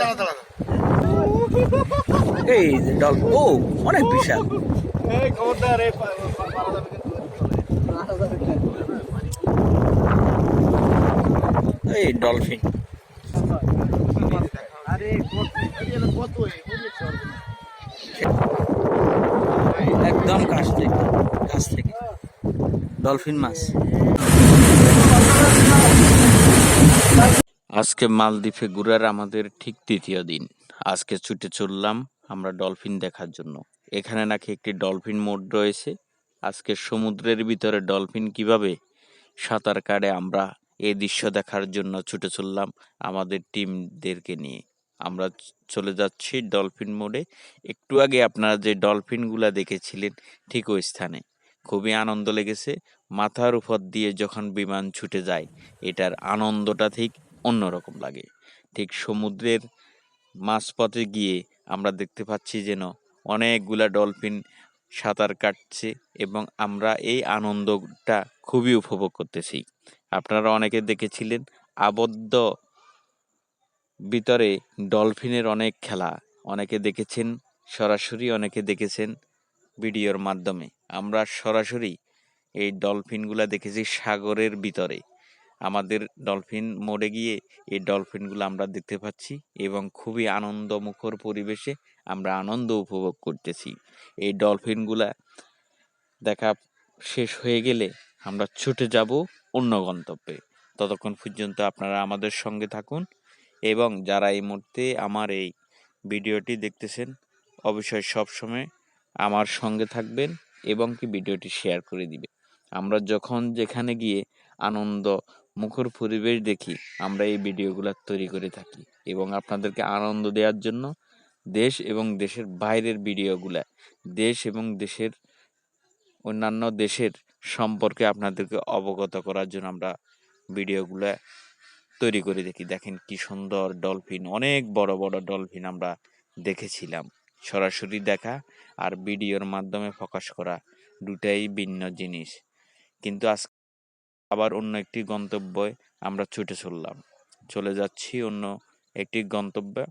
দাঁড়া দাঁড়া এই যে ডল ও অনেক বিশাল। এই ডলফিন। একদম কাছ থেকে কাছ থেকে। ডলফিন মাছ। আজকে মালদ্বীপে ঘুরার আমাদের ঠিক তৃতীয় দিন। আজকে ছুটে চললাম আমরা ডলফিন দেখার জন্য। এখানে নাকি একটি ডলফিন মোড রয়েছে। আজকে সমুদ্রের ভিতরে ডলফিন কীভাবে সাঁতার কাটে আমরা এই দৃশ্য দেখার জন্য ছুটে চললাম আমাদের টিমদেরকে নিয়ে। আমরা চলে যাচ্ছি ডলফিন মোডে। একটু আগে আপনারা যে ডলফিনগুলা দেখেছিলেন ঠিক ওই স্থানে। খুবই আনন্দ লেগেছে। মাথার উপর দিয়ে যখন বিমান ছুটে যায়, এটার আনন্দটা ঠিক অন্যরকম লাগে। ঠিক সমুদ্রের মাঝপথে গিয়ে আমরা দেখতে পাচ্ছি যেন অনেকগুলা ডলফিন সাঁতার কাটছে এবং আমরা এই আনন্দটা খুবই উপভোগ করতেছি। আপনারা অনেকে দেখেছিলেন আবদ্ধ ভিতরে ডলফিনের অনেক খেলা। অনেকে দেখেছেন, সরাসরি অনেকে দেখেছেন ভিডিওর মাধ্যমে। আমরা সরাসরি এই ডলফিনগুলা দেখেছি সাগরের ভিতরে। আমাদের ডলফিন মোড়ে গিয়ে এই ডলফিনগুলো আমরা দেখতে পাচ্ছি এবং খুবই আনন্দমুখর পরিবেশে আমরা আনন্দ উপভোগ করতেছি। এই ডলফিনগুলা দেখা শেষ হয়ে গেলে আমরা ছুটে যাব অন্য গন্তব্যে। ততক্ষণ পর্যন্ত আপনারা আমাদের সঙ্গে থাকুন এবং যারা এই মুহূর্তে আমার এই ভিডিওটি দেখতেছেন, অবশ্যই সবসময় আমার সঙ্গে থাকবেন এবং কি ভিডিওটি শেয়ার করে দিবে আমরা যখন যেখানে গিয়ে আনন্দ মুখর পরিবেশ দেখি আমরা এই ভিডিওগুলো তৈরি করে থাকি এবং আপনাদেরকে আনন্দ দেওয়ার জন্য দেশ এবং দেশের বাইরের ভিডিওগুলা, দেশ এবং দেশের অন্যান্য দেশের সম্পর্কে আপনাদেরকে অবগত করার জন্য আমরা ভিডিওগুলো তৈরি করে দেখি। দেখেন কি সুন্দর ডলফিন, অনেক বড় বড় ডলফিন আমরা দেখেছিলাম। সরাসরি দেখা আর ভিডিওর মাধ্যমে প্রকাশ করা দুটাই ভিন্ন জিনিস। কিন্তু আজ আবার অন্য একটি গন্তব্যে আমরা ছুটে চললাম। চলে যাচ্ছি অন্য একটি গন্তব্যে।